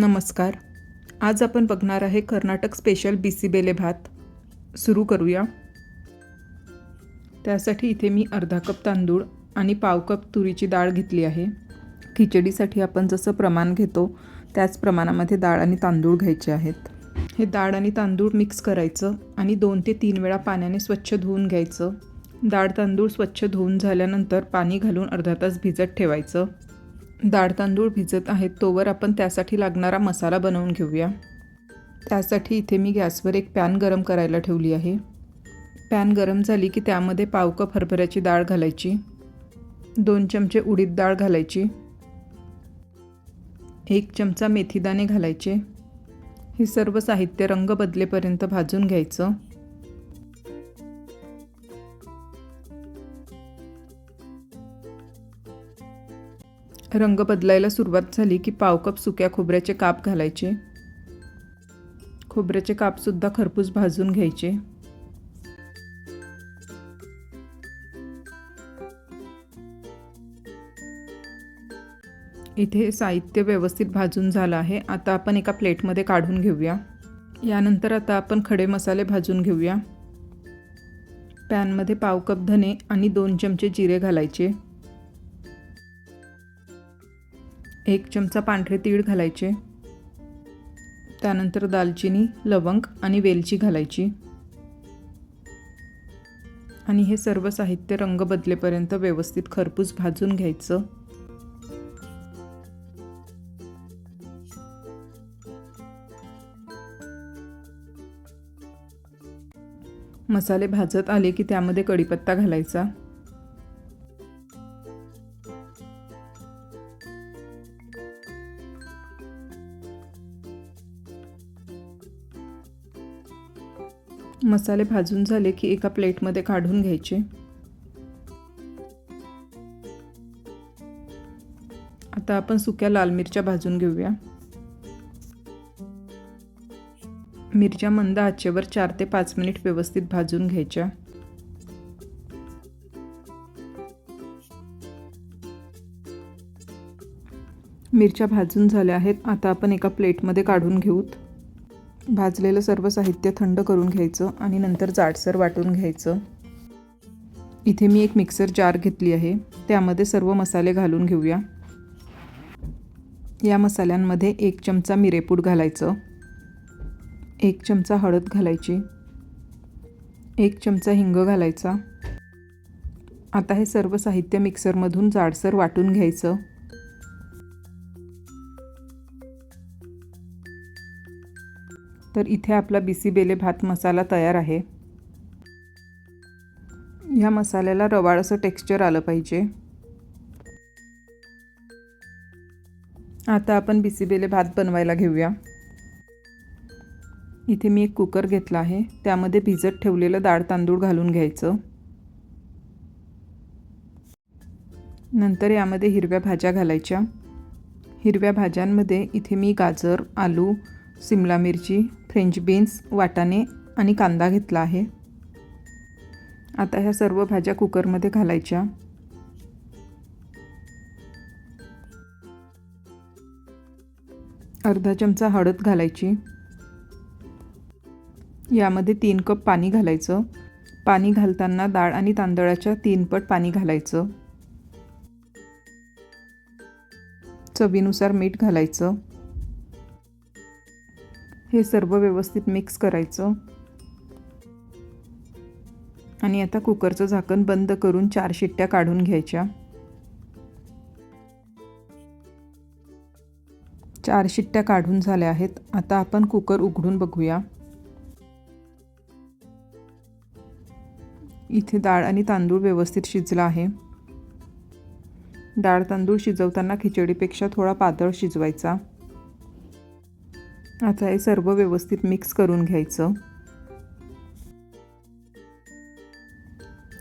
नमस्कार. आज आपण बघणार आहे कर्नाटक स्पेशल बिसीबेले भात. सुरू करूया. त्यासाठी इथे मी अर्धा कप तांदूळ आणि पाव कप तुरीची डाळ घेतली आहे. खिचडीसाठी आपण जसं प्रमाण घेतो त्याच प्रमाणामध्ये डाळ आणि तांदूळ घ्यायचे आहेत. हे डाळ आणि तांदूळ मिक्स करायचं आणि दोन ते तीन वेळा पाण्याने स्वच्छ धुवून घ्यायचं. डाळ तांदूळ स्वच्छ धुवून झाल्यानंतर पाणी घालून अर्धा तास भिजत ठेवायचं. डाळ तांदूळ भिजत आहेत तोवर आपण त्यासाठी लागणारा मसाला बनवून घेऊया. त्यासाठी इथे मी गॅसवर एक पॅन गरम करायला ठेवली आहे. पॅन गरम झाली की त्यामध्ये पाव कप हरभऱ्याची डाळ घालायची दोन चमचे उडीद डाळ घालायची एक चमचा मेथीदाणे घालायचे. हे सर्व साहित्य रंग बदलेपर्यंत भाजून घ्यायचं. रंग बदलायला सुरुवात झाली की पाव कप सुक्या खोबऱ्याचे काप घालायचे. खोबऱ्याचे कापसुद्धा खरपूस भाजून घ्यायचे. इथे साहित्य व्यवस्थित भाजून झालं आहे. आता आपण एका प्लेटमध्ये काढून घेऊया. यानंतर आता आपण खडे मसाले भाजून घेऊया. पॅनमध्ये पाव कप धने आणि दोन चमचे जिरे घालायचे. एक चमचा पांढरे तीळ घालायचे. त्यानंतर दालचिनी लवंग आणि वेलची घालायची. आणि हे सर्व साहित्य रंग बदलेपर्यंत व्यवस्थित खरपूस भाजून घ्यायचं. मसाले भाजत आले की त्यामध्ये कढीपत्ता घालायचा. मसाले भाजून झाले की एका प्लेटमध्ये काढून घ्यायचे. आता आपण सुक्या लाल मिरच्या भाजून घेऊया. मिरच्या मंद आचेवर चार ते पाच मिनिट व्यवस्थित भाजून घ्यायच्या. मिरच्या भाजून झाल्या आहेत आता आपण एका प्लेटमध्ये काढून घेऊत. भाजलेलं सर्व साहित्य थंड करून घ्यायचं आणि नंतर जाडसर वाटून घ्यायचं. इथे मी एक मिक्सर जार घेतली आहे. त्यामध्ये सर्व मसाले घालून घेऊया. या मसाल्यांमध्ये एक चमचा मिरेपूड घालायचं. एक चमचा हळद घालायची. एक चमचा हिंग घालायचा. आता हे सर्व साहित्य मिक्सरमधून जाडसर वाटून घ्यायचं. तर इथे आपला बिसीबेले भात मसाला तयार आहे. ह्या मसाल्याला रवाळ असं टेक्स्चर आलं पाहिजे. आता आपण बिसीबेले भात बनवायला घेऊया. इथे मी एक कुकर घेतला आहे. त्यामध्ये भिजत ठेवलेलं डाळ तांदूळ घालून घ्यायचं. नंतर यामध्ये हिरव्या भाज्या घालायच्या. हिरव्या भाज्यांमध्ये इथे मी गाजर आलू सिमला मिरची फ्रेंच बीन्स वाटाणे आणि कांदा घेतला आहे. आता ह्या सर्व भाज्या कुकरमध्ये घालायच्या. अर्धा चमचा हळद घालायची. यामध्ये तीन कप पाणी घालायचं. पाणी घालताना डाळ आणि तांदळाच्या तीन पट पाणी घालायचं. चवीनुसार मीठ घालायचं. हे सर्व व्यवस्थित मिक्स करायचं. आणि आता कुकरचं झाकण बंद करून चार शिट्ट्या काढून घ्यायच्या. चार शिट्ट्या काढून झाल्या आहेत. आता आपण कुकर उघडून बघूया. इथे डाळ आणि तांदूळ व्यवस्थित शिजला आहे. डाळ तांदूळ शिजवताना खिचडीपेक्षा थोडा पातळ शिजवायचा. आता हे सर्व व्यवस्थित मिक्स करून घ्यायचं.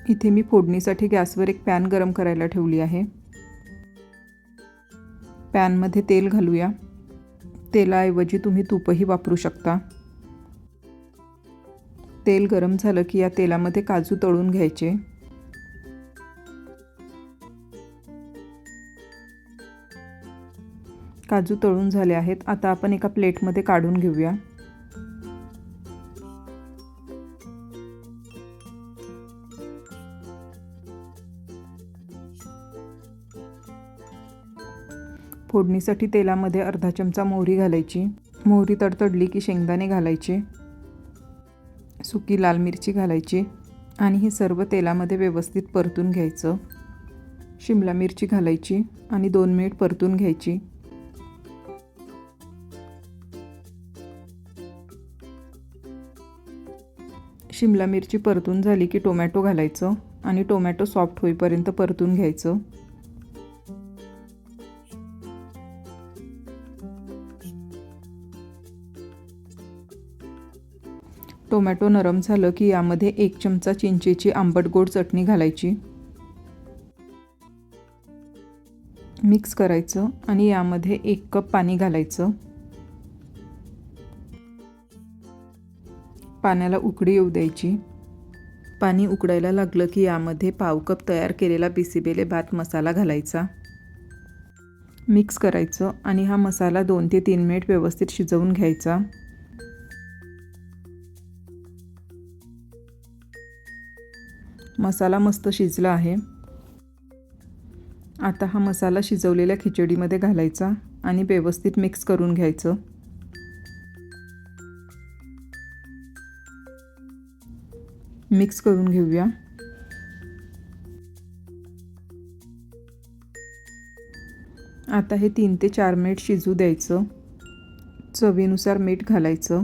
इथे मी फोडणीसाठी गॅसवर एक पॅन गरम करायला ठेवली आहे. पॅनमध्ये तेल घालूया. तेलाऐवजी तुम्ही तूपही वापरू शकता. तेल गरम झालं की या तेलामध्ये काजू तळून घ्यायचे. काजू तळून झाले आहेत. आता आपण एका प्लेटमध्ये काढून घेऊया. फोडणीसाठी तेलामध्ये अर्धा चमचा मोहरी घालायची. मोहरी तडतडली की शेंगदाणे घालायचे. सुकी लाल मिरची घालायची. आणि हे सर्व तेलामध्ये व्यवस्थित परतून घ्यायचं. शिमला मिरची घालायची आणि दोन मिनिट परतून घ्यायची. शिमला मिरची परतून झाली की टोमॅटो घालायचं आणि टोमॅटो सॉफ्ट होईपर्यंत परतून घ्यायचं. टोमॅटो नरम झालं की यामध्ये एक चमचा चिंचेची आंबट गोड चटणी घालायची. मिक्स करायचं आणि यामध्ये एक कप पाणी घालायचं. पाण्याला उकडी येऊ द्यायची. पाणी उकडायला लागलं की यामध्ये पाव कप तयार केलेला पिसिबेले भात मसाला घालायचा. मिक्स करायचं आणि हा मसाला दोन ते तीन मिनिट व्यवस्थित शिजवून घ्यायचा. मसाला मस्त शिजला आहे. आता हा मसाला शिजवलेल्या खिचडीमध्ये घालायचा आणि व्यवस्थित मिक्स करून घ्यायचं. मिक्स करून घेऊया. आता हे तीन ते चार मिनिट शिजू द्यायचं. चवीनुसार मीठ घालायचं.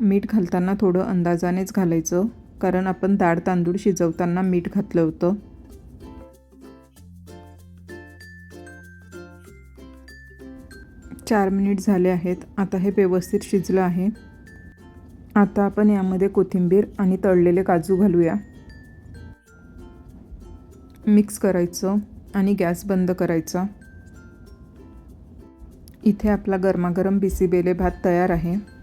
मीठ घालताना थोडं अंदाजानेच घालायचं कारण आपण डाळ तांदूळ शिजवताना मीठ घातलं होतं. चार मिनिट झाले आहेत. आता हे व्यवस्थित शिजलं आहे. आता आपण यामध्ये कोथिंबीर आणि तळलेले काजू घालूया. मिक्स करायचं आणि गॅस बंद करायचा. इथे आपला गरमागरम बिसीबेले भात तयार आहे.